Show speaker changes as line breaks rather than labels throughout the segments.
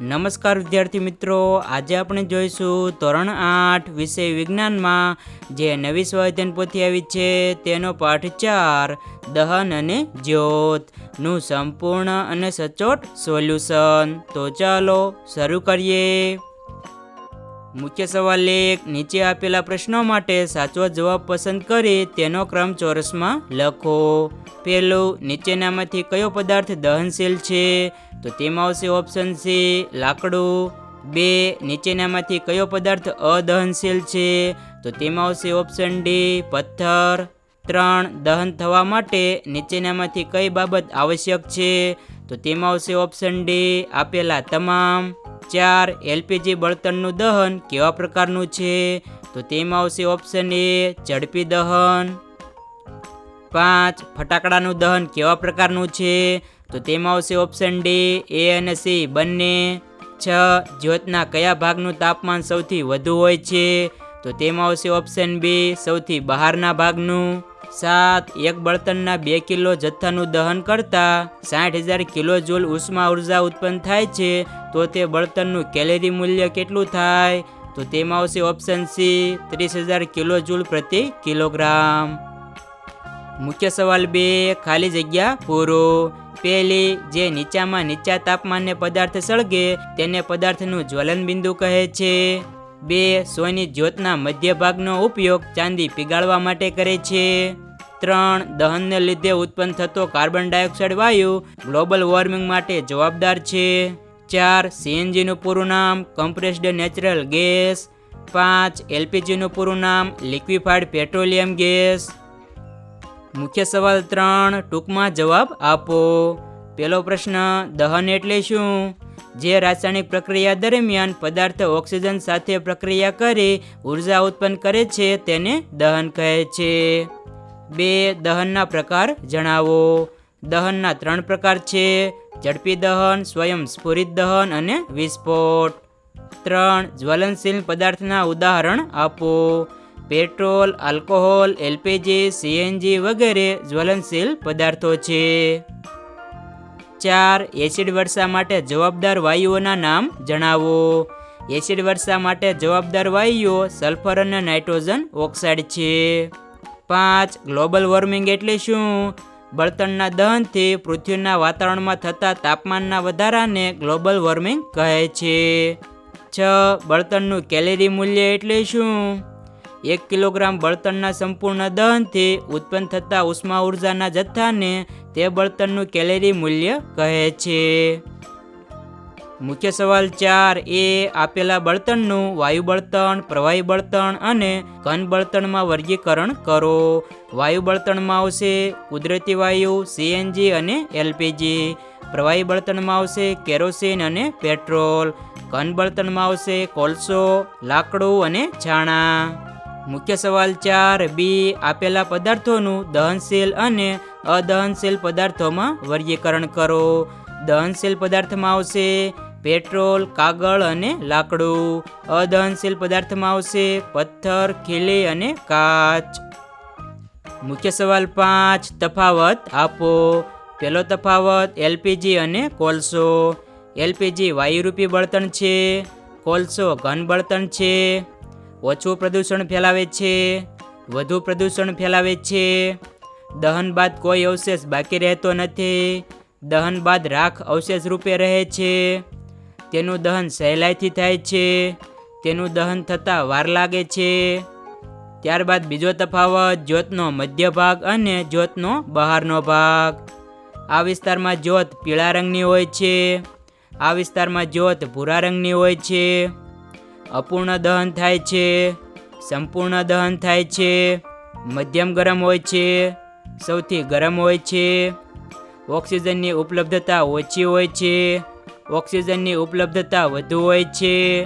નમસ્કાર વિદ્યાર્થી મિત્રો, આજે આપણે જોઈશું ધોરણ આઠ વિષય વિજ્ઞાનમાં જે નવી સ્વાધ્યન પોથી આવી છે, તેનો પાઠ ચાર દહન અને જ્યોતનું સંપૂર્ણ અને સચોટ સોલ્યુશન. તો ચાલો શરૂ કરીએ. મુખ્ય સવાલ એક નીચે આપેલા પ્રશ્નો માટે સાચો જવાબ પસંદ કરી તેનો ક્રમ ચોરસમાં લખો. પહેલું, નીચેનામાંથી કયો પદાર્થ દહનશીલ છે? તો તેમાં આવશે ઓપ્શન સી લાકડું. બે, નીચેનામાંથી કયો પદાર્થ અદહનશીલ છે? તો તેમાં આવશે ઓપ્શન ડી પથ્થર. ત્રણ, દહન થવા માટે નીચેનામાંથી કઈ બાબત આવશ્યક છે? તો તેમાં આવશે ઓપ્શન ડી આપેલા તમામ ચાર એલપીજી બળતણનું દહન કેવા પ્રકારનું છે? તો તેમાં આવશે ઓપ્શન એ ઝડપી દહન. પાંચ, ફટાકડાનું દહન કેવા પ્રકારનું છે? તો તેમાં આવશે ઓપ્શન ડી એ અને સી બંને. છ, જ્યોતના કયા ભાગનું તાપમાન સૌથી વધુ હોય છે? તો તેમાં આવશે ઓપ્શન બી સૌથી બહારના ભાગનું. સાત. એક બળતણના બે કિલો જથ્થાનું દહન કરતાં સાઠ હજાર કિલો જૂલ ઉષ્મા ઊર્જા ઉત્પન્ન થાય છે. તો તે બળતણનું કેલેરી મૂલ્ય કેટલું થાય? તો તેમાં આવશે ઓપ્શન સી, ત્રીસ હજાર કિલો જૂલ પ્રતિ કિલોગ્રામ. મુખ્ય સવાલ બે, ખાલી જગ્યા પૂરો. પહેલી, જે નીચામાં નીચા તાપમાને પદાર્થ સળગે, તેને પદાર્થનું જ્વલન બિંદુ કહે છે. બે સોની જ્યોતના મધ્ય ભાગનો ઉપયોગ ચાંદી પીગાળવા માટે કરે છે. ત્રણ, દહનને લીધે ઉત્પન્ન થતો કાર્બન ડાયોક્સાઇડ વાયુ ગ્લોબલ વોર્મિંગ માટે જવાબદાર છે. ચાર, સીએનજીનું પૂરું નામ કમ્પ્રેસ્ડ નેચરલ ગેસ. પાંચ, એલપીજીનું પૂરું નામ લિક્વિફાઈડ પેટ્રોલિયમ ગેસ. મુખ્ય સવાલ ત્રણ, ટૂંકમાં જવાબ આપો. પહેલો પ્રશ્ન, દહન એટલે શું? જે રાસાયણિક પ્રક્રિયા દરમિયાન પદાર્થ ઓક્સિજન સાથે પ્રક્રિયા કરી, ઊર્જા ઉત્પન્ન કરે છે તેને દહન કહે છે. બે, દહનના પ્રકાર જણાવો. દહનના ત્રણ પ્રકાર છે. ઝડપી દહન, સ્વયં સ્ફુરિત દહન અને વિસ્ફોટ. ત્રણ, જ્વલનશીલ પદાર્થના ઉદાહરણ આપો. પેટ્રોલ, આલ્કોહોલ, એલપીજી, સીએનજી વગેરે જ્વલનશીલ પદાર્થો છે. ચાર એસિડ વર્ષા માટે જવાબદાર વાયુઓના નામ જણાવો. એસિડ વર્ષા માટે જવાબદાર વાયુઓ સલ્ફર અને નાઇટ્રોજન ઓક્સાઇડ છે. પાંચ, ગ્લોબલ વોર્મિંગ એટલે શું? બળતણના દહનથી પૃથ્વીના વાતાવરણમાં થતા તાપમાનના વધારાને ગ્લોબલ વોર્મિંગ કહે છે. છ, બળતણનું કેલેરી મૂલ્ય એટલે શું? એક કિલોગ્રામ બળતણના સંપૂર્ણ દહનથી ઉત્પન્ન થતા ઉષ્મા ઉર્જાના જથ્થાને તે બળતણનું કેલેરી મૂલ્ય કહે છે. મુખ્ય સવાલ ચાર એ, આપેલા બળતણનું વાયુ બળતણ, પ્રવાહી બળતણ અને ઘન બળતણમાં વર્ગીકરણ કરો. વાયુ બળતણમાં આવશે કુદરતી વાયુ, સીએનજી અને એલપીજી. પ્રવાહી બળતણમાં આવશે કેરોસીન અને પેટ્રોલ. ઘન બળતણમાં આવશે કોલસો, લાકડું અને છાણા. મુખ્ય સવાલ ચાર, બી, આપેલા પદાર્થોનું દહનશીલ અને અદહનશીલ પદાર્થોમાં વર્ગીકરણ કરો. દહનશીલ પદાર્થમાં આવશે પેટ્રોલ, કાગળ અને લાકડું. અદહનશીલ પદાર્થમાં આવશે પથ્થર, ખીલી અને કાચ. મુખ્ય સવાલ પાંચ, તફાવત આપો. પહેલો તફાવત, એલપીજી અને કોલસો. એલપીજી વાયુરૂપી બળતણ છે. કોલસો ઘન બળતણ છે. ઓછું પ્રદૂષણ ફેલાવે છે, વધુ પ્રદૂષણ ફેલાવે છે. દહન બાદ કોઈ અવશેષ બાકી રહેતો નથી, દહન બાદ રાખ અવશેષ રૂપે રહે છે. તેનું દહન સહેલાઈથી થાય છે, તેનું દહન થતાં વાર લાગે છે. ત્યારબાદ બીજો તફાવત, જ્યોતનો મધ્ય ભાગ અને જ્યોતનો બહારનો ભાગ. આ વિસ્તારમાં જ્યોત પીળા રંગની હોય છે, આ વિસ્તારમાં જ્યોત ભૂરા રંગની હોય છે. અપૂર્ણ દહન થાય છે, સંપૂર્ણ દહન થાય છે, મધ્યમ ગરમ હોય છે, સૌથી ગરમ હોય છે. ઓક્સિજનની ઉપલબ્ધતા ઓછી હોય છે, ઓક્સિજનની ઉપલબ્ધતા વધુ હોય છે.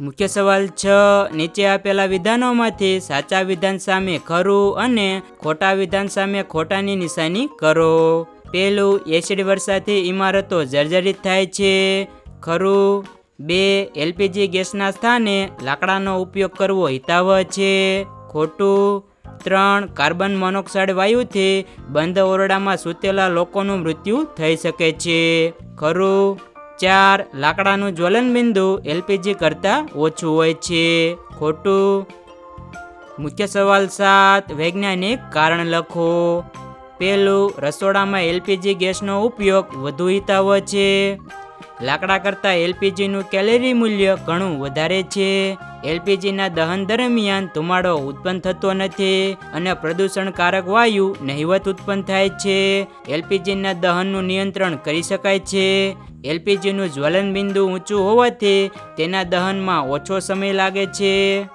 મુખ્ય સવાલ છ, નીચે આપેલા વિધાનોમાંથી સાચા વિધાન સામે ખરું અને ખોટા વિધાન સામે ખોટાની નિશાની કરો. પહેલું, એસિડ વર્ષાથી ઇમારતો જર્જરિત થાય છે, ખરું. બે એલપીજી ગેસના સ્થાને લાકડાનો ઉપયોગ કરવો હિતાવહ છે. ખોટું. ત્રણ, કાર્બન મોનોક્સાઇડ વાયુથી બંધ ઓરડામાં સૂતેલા લોકોનું મૃત્યુ થઈ શકે છે. ખરું. ચાર, લાકડાનું જ્વલનબિંદુ એલપીજી કરતાં ઓછું હોય છે. ખોટું. મુખ્ય સવાલ સાત, વૈજ્ઞાનિક કારણ લખો. પહેલું રસોડામાં એલપીજી ગેસનો ઉપયોગ વધુ હિતાવહ છે. લાકડા કરતાં એલપીજીનું કેલેરી મૂલ્ય ઘણું વધારે છે. એલપીજીના દહન દરમિયાન ધુમાડો ઉત્પન્ન થતો નથી અને પ્રદૂષણકારક વાયુ નહિવત ઉત્પન્ન થાય છે. એલપીજીના દહનનું નિયંત્રણ કરી શકાય છે. એલપીજીનું જ્વલન બિંદુ ઊંચું હોવાથી તેના દહનમાં ઓછો સમય લાગે છે.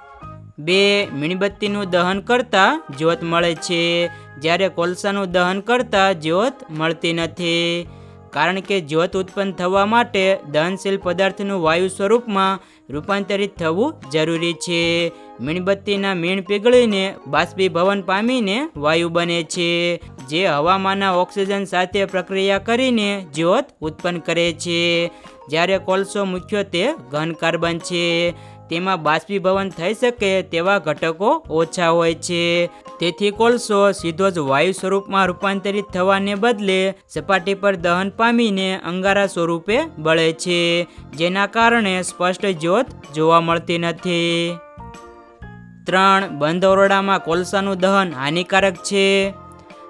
બે, મીણબત્તીનું દહન કરતાં જ્યોત મળે છે. જ્યારે કોલસાનું દહન કરતાં જ્યોત મળતી નથી. કારણ કે જ્યોત ઉત્પન્ન થવા માટે દહનશીલ પદાર્થનું વાયુ સ્વરૂપમાં રૂપાંતરિત થવું જરૂરી છે. મીણબત્તીના મીણ પીગળીને બાષ્પીભવન પામીને વાયુ બને છે, જે હવામાંના ઓક્સિજન સાથે પ્રક્રિયા કરીને જ્યોત ઉત્પન્ન કરે છે. જ્યારે કોલસો મુખ્યત્વે ઘન કાર્બન છે તેમાં બાષ્પીભવન થઈ શકે તેવા ઘટકો ઓછા હોય છે. તેથી કોલસો સીધો જ વાયુ સ્વરૂપમાં રૂપાંતરિત થવાને બદલે સપાટી પર દહન પામીને અંગારા સ્વરૂપે બળે છે, જેના કારણે સ્પષ્ટ જ્યોત જોવા મળતી નથી. ત્રણ, બંધ ઓરડામાં કોલસાનું દહન હાનિકારક છે.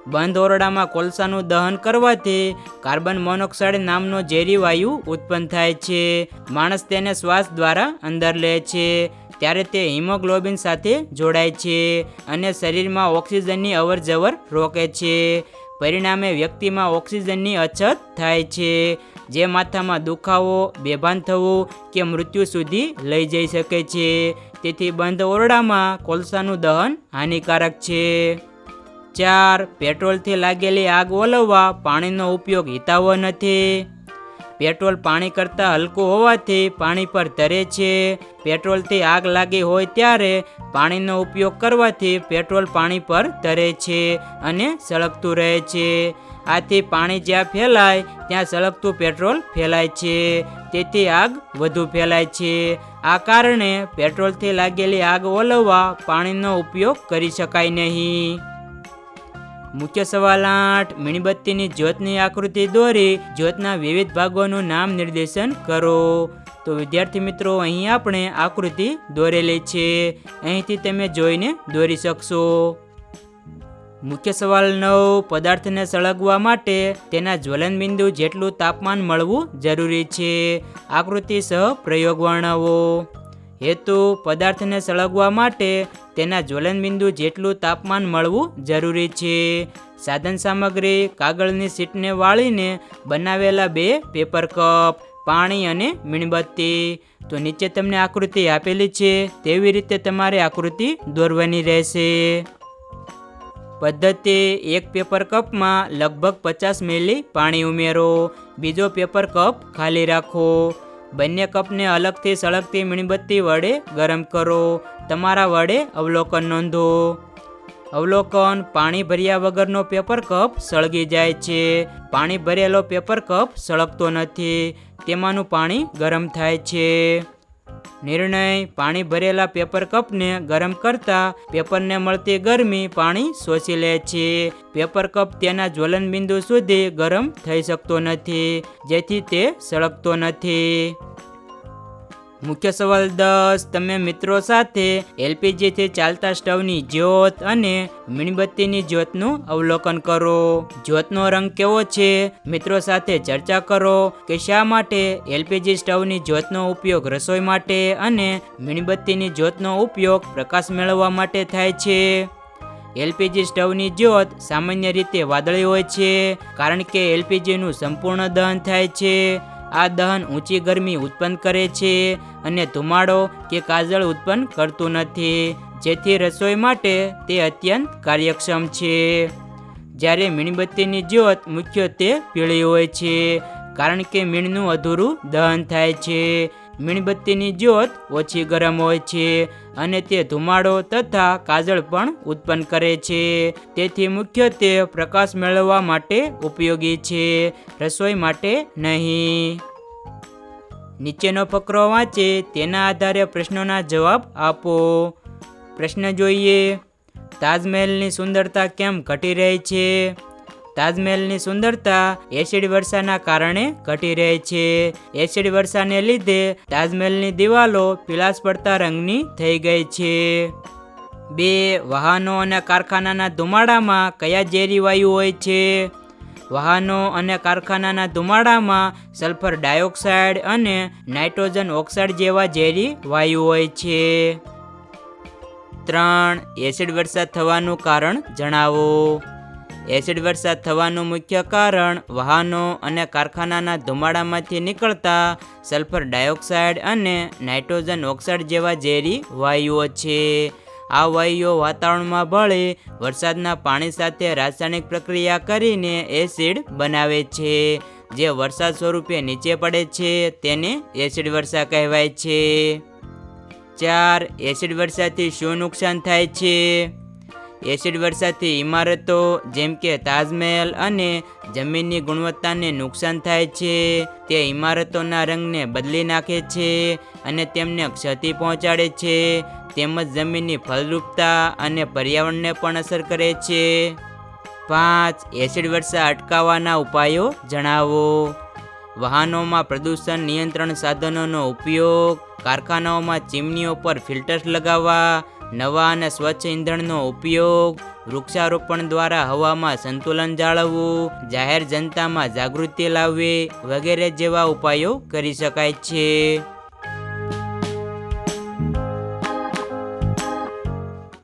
બંધ ઓરડામાં કોલસાનું દહન કરવાથી કાર્બન મોનોક્સાઇડ નામનો ઝેરી વાયુ ઉત્પન્ન થાય છે. માણસ તેને શ્વાસ દ્વારા અંદર લે છે, ત્યારે તે હિમોગ્લોબિન સાથે જોડાય છે અને શરીરમાં ઓક્સિજનની અવરજવર રોકે છે. પરિણામે વ્યક્તિમાં ઓક્સિજનની અછત થાય છે, જે માથામાં દુખાવો, બેભાન થવું કે મૃત્યુ સુધી લઈ જઈ શકે છે. તેથી બંધ ઓરડામાં કોલસાનું દહન હાનિકારક છે. ચાર પેટ્રોલથી લાગેલી આગ ઓલવવા પાણીનો ઉપયોગ હિતાવો નથી. પેટ્રોલ પાણી કરતાં હલકું હોવાથી પાણી પર તરે છે. પેટ્રોલથી આગ લાગી હોય ત્યારે પાણીનો ઉપયોગ કરવાથી પેટ્રોલ પાણી પર તરે છે અને સળગતું રહે છે. આથી પાણી જ્યાં ફેલાય, ત્યાં સળગતું પેટ્રોલ ફેલાય છે. તેથી આગ વધુ ફેલાય છે. આ કારણે પેટ્રોલથી લાગેલી આગ ઓલવવા પાણીનો ઉપયોગ કરી શકાય નહીં. મુખ્ય સવાલ આઠ. મીણબત્તીની જ્યોતની આકૃતિ દોરી. જ્યોતના વિવિધ ભાગોનું નામ નિર્દેશન કરો. તો વિદ્યાર્થી મિત્રો, અહીં આપણે આકૃતિ દોરેલી છે. અહીંથી તમે જોઈને દોરી શકશો. મુખ્ય સવાલ નવ. પદાર્થને સળગવા માટે તેના જ્વલન બિંદુ જેટલું તાપમાન મળવું જરૂરી છે. આકૃતિ સહ પ્રયોગ વર્ણવો. હેતુ પદાર્થને સળગવા માટે તેના જ્વલનબિંદુ જેટલું તાપમાન મળવું જરૂરી છે. સાધન સામગ્રી કાગળની શીટને વાળીને બનાવેલા બે પેપર કપ, પાણી અને મીણબત્તી. તો નીચે તમને આકૃતિ આપેલી છે, તેવી રીતે તમારે આકૃતિ દોરવાની રહેશે. પદ્ધતિ એક પેપર કપમાં લગભગ પચાસ મિલી પાણી ઉમેરો, બીજો પેપર કપ ખાલી રાખો. બંને કપને અલગથી સળગતી મીણબત્તી વડે ગરમ કરો. તમારા વડે અવલોકન નોંધો. અવલોકન, પાણી ભર્યા વગરનો પેપર કપ સળગી જાય છે. પાણી ભરેલો પેપર કપ સળગતો નથી. તેમાંનું પાણી ગરમ થાય છે. નિર્ણય, પાણી ભરેલા પેપર કપને ગરમ કરતા પેપરને મળતી ગરમી પાણી શોષી લે છે. પેપર કપ તેના જ્વલન બિંદુ સુધી ગરમ થઈ શકતો નથી, જેથી તે સળગતો નથી. મુખ્ય સવાલ દસ. તમે મિત્રો સાથે એલપીજીથી ચાલતા સ્ટવની જ્યોત અને મીણબત્તીની જ્યોતનું અવલોકન કરો. જ્યોતનો રંગ કેવો છે? મિત્રો સાથે ચર્ચા કરો કે શા માટે એલપીજી સ્ટવની જ્યોતનો ઉપયોગ રસોઈ માટે અને મીણબત્તીની જ્યોતનો ઉપયોગ પ્રકાશ મેળવવા માટે થાય છે? એલપીજી સ્ટવની જ્યોત સામાન્ય રીતે વાદળી હોય છે, કારણ કે એલપીજીનું સંપૂર્ણ દહન થાય છે. આ દહન ઊંચી ગરમી ઉત્પન્ન કરે છે અને ધુમાડો કે કાજળ ઉત્પન્ન કરતું નથી. જેથી રસોઈ માટે તે અત્યંત કાર્યક્ષમ છે. જ્યારે મીણબત્તીની જ્યોત મુખ્યત્વે પીળી હોય છે, કારણ કે મીણનું અધૂરું દહન થાય છે. મીણબત્તીની જ્યોત ઓછી ગરમ હોય છે અને તે ધુમાડો તથા કાજળ પણ ઉત્પન્ન કરે છે. તેથી મુખ્યત્વે પ્રકાશ મેળવવા માટે ઉપયોગી છે. રસોઈ માટે નહીં. નીચેનો ફકરો વાંચે, તેના આધારે પ્રશ્નોના જવાબ આપો. પ્રશ્ન જોઈએ, તાજમહેલની સુંદરતા કેમ ઘટી રહી છે? તાજમહેલની સુંદરતા એસિડ વર્ષાના કારણે ઘટી રહી છે. એસિડ વર્ષાને લીધે તાજમહેલની દિવાલો પીલાશ પડતા રંગની થઈ ગઈ છે. બે, વાહનો અને કારખાનાના ધુમાડામાં કયા ઝેરી વાયુ હોય છે? વાહનો અને કારખાનાના ધુમાડામાં સલ્ફર ડાયોક્સાઇડ અને નાઇટ્રોજન ઓક્સાઇડ જેવા ઝેરી વાયુ હોય છે. ત્રણ, એસિડ વરસાદ થવાનું કારણ જણાવો. એસિડ વરસાદ થવાનું મુખ્ય કારણ વાહનો અને કારખાનાના ધુમાડામાંથી નીકળતા સલ્ફર ડાયોક્સાઇડ અને નાઇટ્રોજન ઓક્સાઇડ જેવા ઝેરી વાયુઓ છે. આ વાયુઓ વાતાવરણમાં ભળે, વરસાદના પાણી સાથે રાસાયણિક પ્રક્રિયા કરીને એસિડ બનાવે છે. જે વરસાદ સ્વરૂપે નીચે પડે છે, તેને એસિડ વર્ષા કહેવાય છે. ચાર, એસિડ વર્ષાથી શું નુકસાન થાય છે? એસિડ વર્ષાથી ઇમારતો, જેમ કે તાજમહેલ અને જમીનની ગુણવત્તાને નુકસાન થાય છે. તે ઇમારતોના રંગને બદલી નાખે છે અને તેમને ક્ષતિ પહોંચાડે છે. તેમજ જમીનની ફળદ્રુપતા અને પર્યાવરણને પણ અસર કરે છે. પાંચ, એસિડ વર્ષા અટકાવવાના ઉપાયો જણાવો. વાહનોમાં પ્રદૂષણ નિયંત્રણ સાધનોનો ઉપયોગ, કારખાનાઓમાં ચીમનીઓ પર ફિલ્ટર્સ લગાવવા, નવા અને સ્વચ્છ ઇંધણનો ઉપયોગ, વૃક્ષારોપણ દ્વારા હવામાં સંતુલન જાળવવું, જાહેર જનતામાં જાગૃતિ લાવવી વગેરે જેવા ઉપાયો કરી શકાય છે.